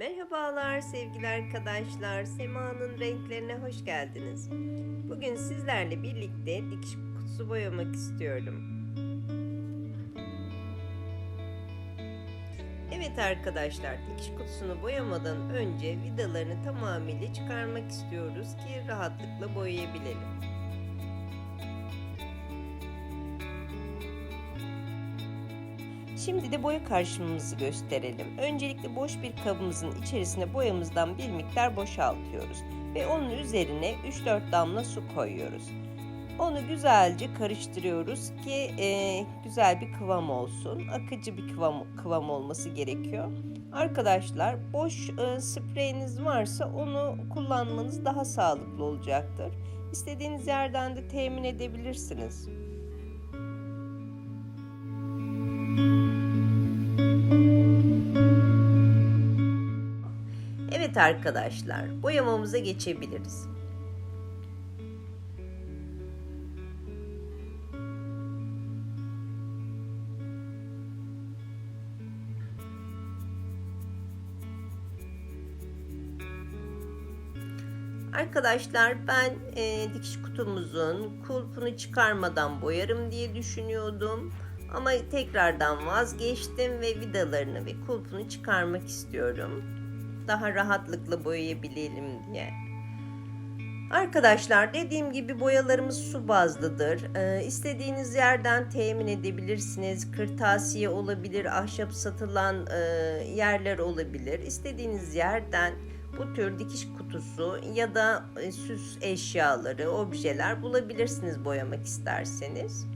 Merhabalar sevgili arkadaşlar. Sema'nın renklerine hoş geldiniz. Bugün sizlerle birlikte dikiş kutusu boyamak istiyorum. Evet arkadaşlar, dikiş kutusunu boyamadan önce vidalarını tamamıyla çıkarmak istiyoruz ki rahatlıkla boyayabilelim. Şimdi de boya karışımımızı gösterelim. Öncelikle boş bir kabımızın içerisine boyamızdan bir miktar boşaltıyoruz ve onun üzerine 3-4 damla su koyuyoruz. Onu güzelce karıştırıyoruz ki e, güzel bir kıvam olsun. Akıcı bir kıvam, kıvam olması gerekiyor. Arkadaşlar boş e, spreyiniz varsa onu kullanmanız daha sağlıklı olacaktır. İstediğiniz yerden de temin edebilirsiniz. Evet arkadaşlar, boyamamıza geçebiliriz. Arkadaşlar ben e, dikiş kutumuzun kulpunu çıkarmadan boyarım diye düşünüyordum. Ama tekrardan vazgeçtim ve vidalarını ve kulpunu çıkarmak istiyorum. Daha rahatlıkla boyayabilelim diye. Arkadaşlar dediğim gibi boyalarımız su bazlıdır. Ee, istediğiniz yerden temin edebilirsiniz. Kırtasiye olabilir, ahşap satılan e, yerler olabilir. İstediğiniz yerden bu tür dikiş kutusu ya da e, süs eşyaları, objeler bulabilirsiniz boyamak isterseniz.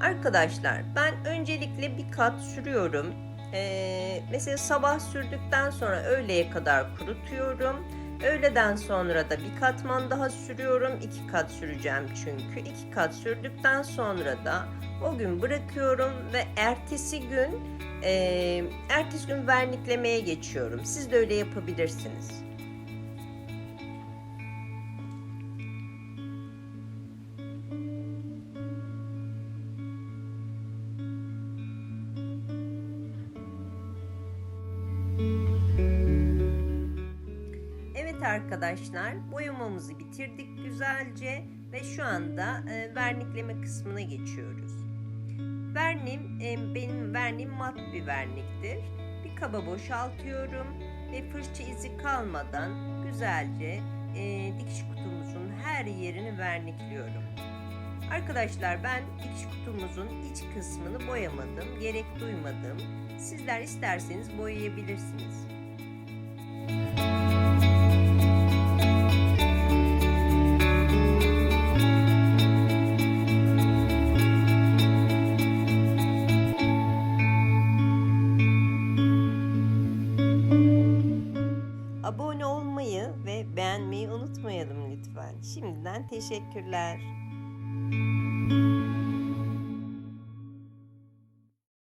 Arkadaşlar ben öncelikle bir kat sürüyorum. Ee, mesela sabah sürdükten sonra öğleye kadar kurutuyorum. Öğleden sonra da bir katman daha sürüyorum. iki kat süreceğim çünkü. iki kat sürdükten sonra da o gün bırakıyorum ve ertesi gün e, ertesi gün verniklemeye geçiyorum. Siz de öyle yapabilirsiniz. Arkadaşlar boyamamızı bitirdik güzelce ve şu anda e, vernikleme kısmına geçiyoruz. Vernim e, benim vernim mat bir verniktir. Bir kaba boşaltıyorum ve fırça izi kalmadan güzelce e, dikiş kutumuzun her yerini vernikliyorum. Arkadaşlar ben dikiş kutumuzun iç kısmını boyamadım, gerek duymadım. Sizler isterseniz boyayabilirsiniz. Şimdiden teşekkürler.